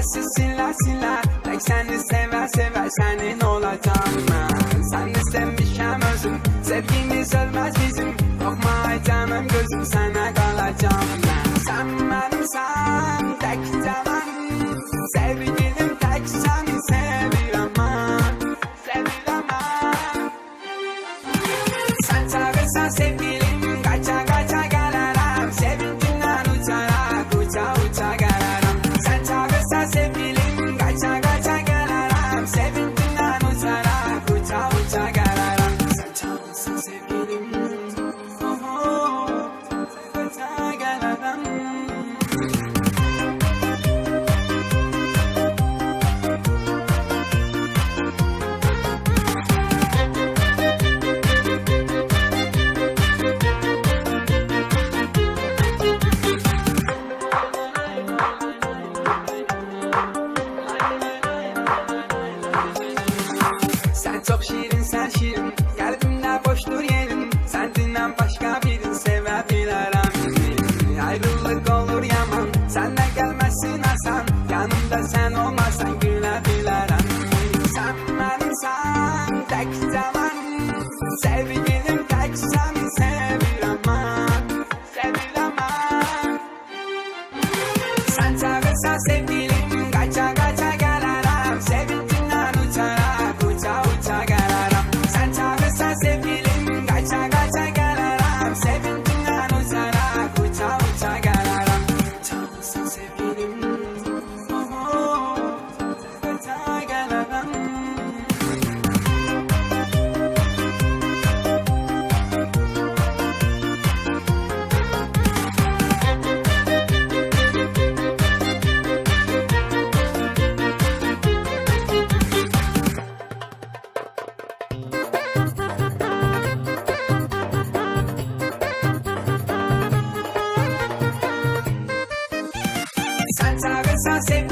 Sensizinler siler Tek seni sever sever senin olacağım ben. Seni sevmişim özüm Sevgimi sevmez Sen çok şirin sen şirin. Kalbimde boş dur yerin Sendinden başka birini sevebilir amin Ayrılık olur yaman. Sen de gelmezsin Hasan. Yanımda sen olmazsan gülebilir amin Sen benimsen ça c'est